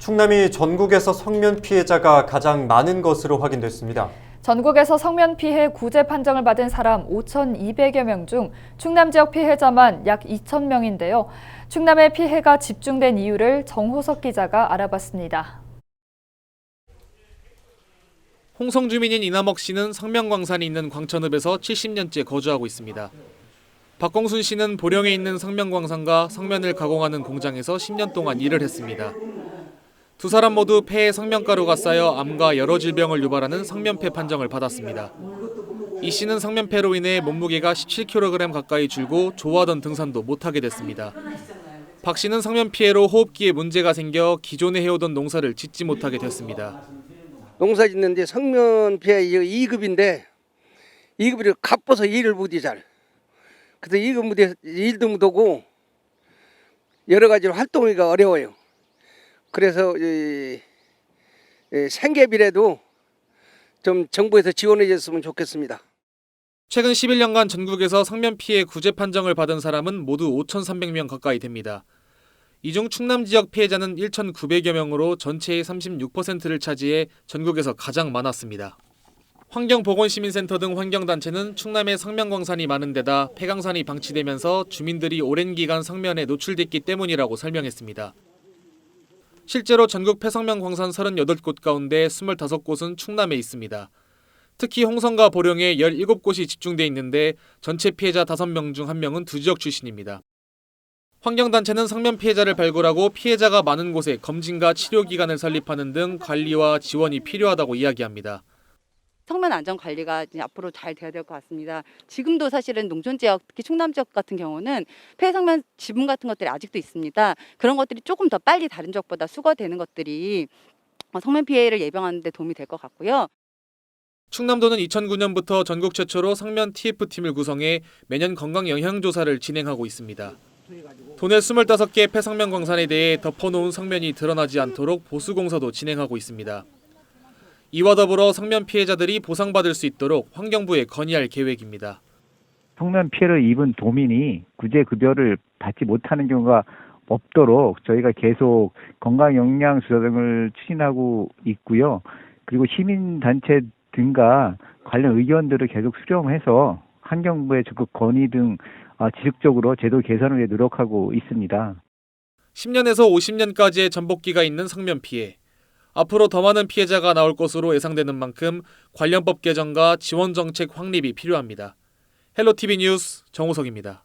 충남이 전국에서 성면 피해자가 가장 많은 것으로 확인됐습니다. 전국에서 성면 피해 구제 판정을 받은 사람 5,200여 명 중 충남 지역 피해자만 약 2,000명인데요. 충남의 피해가 집중된 이유를 정호석 기자가 알아봤습니다. 홍성 주민인 이남옥 씨는 성명광산이 있는 광천읍에서 70년째 거주하고 있습니다. 박공순 씨는 보령에 있는 성명광산과 성면을 가공하는 공장에서 10년 동안 일을 했습니다. 두 사람 모두 폐에 성면가루가 쌓여 암과 여러 질병을 유발하는 성면폐 판정을 받았습니다. 이 씨는 성면폐로 인해 몸무게가 17kg 가까이 줄고 좋아하던 등산도 못하게 됐습니다. 박 씨는 성면 피해로 호흡기에 문제가 생겨 기존에 해오던 농사를 짓지 못하게 됐습니다. 농사 짓는데 성면 피해 2급인데 2급이 갑버서 일을 못해 잘. 그래서 2급 못해 일도 못하고 여러 가지로 활동하기가 어려워요. 그래서 이, 이 생계비라도 좀 정부에서 지원해 줬으면 좋겠습니다. 최근 11년간 전국에서 성면 피해 구제 판정을 받은 사람은 모두 5,300명 가까이 됩니다. 이 중 충남 지역 피해자는 1,900여 명으로 전체의 36%를 차지해 전국에서 가장 많았습니다. 환경보건시민센터 등 환경단체는 충남에 성면광산이 많은 데다 폐광산이 방치되면서 주민들이 오랜 기간 성면에 노출됐기 때문이라고 설명했습니다. 실제로 전국 폐성면 광산 38곳 가운데 25곳은 충남에 있습니다. 특히 홍성과 보령에 17곳이 집중돼 있는데 전체 피해자 5명 중 1명은 두 지역 출신입니다. 환경단체는 성면 피해자를 발굴하고 피해자가 많은 곳에 검진과 치료 기관을 설립하는 등 관리와 지원이 필요하다고 이야기합니다. 성면 안전 관리가 이제 앞으로 잘 돼야 될 것 같습니다. 지금도 사실은 농촌 지역, 특히 충남 지역 같은 경우는 폐성면 지붕 같은 것들이 아직도 있습니다. 그런 것들이 조금 더 빨리 다른 지역보다 수거되는 것들이 어, 성면 피해를 예방하는 데 도움이 될 것 같고요. 충남도는 2009년부터 전국 최초로 성면 TF팀을 구성해 매년 건강 영향 조사를 진행하고 있습니다. 도내 25개 폐성면 광산에 대해 덮어놓은 성면이 드러나지 않도록 보수 공사도 진행하고 있습니다. 이와 더불어 성면 피해자들이 보상받을 수 있도록 환경부에 건의할 계획입니다. 성면 피해를 입은 도민이 구제 급여를 받지 못하는 경우가 없도록 저희가 계속 건강 영양 수사 등을 추진하고 있고요. 그리고 시민 단체 등과 관련 의견들을 계속 수렴해서 환경부에 적극 건의 등 어, 지속적으로 제도 개선을 위해 노력하고 있습니다. 10년에서 50년까지의 전복기가 있는 성면 피해. 앞으로 더 많은 피해자가 나올 것으로 예상되는 만큼 관련법 개정과 지원 정책 확립이 필요합니다. 헬로티비 뉴스 정우석입니다.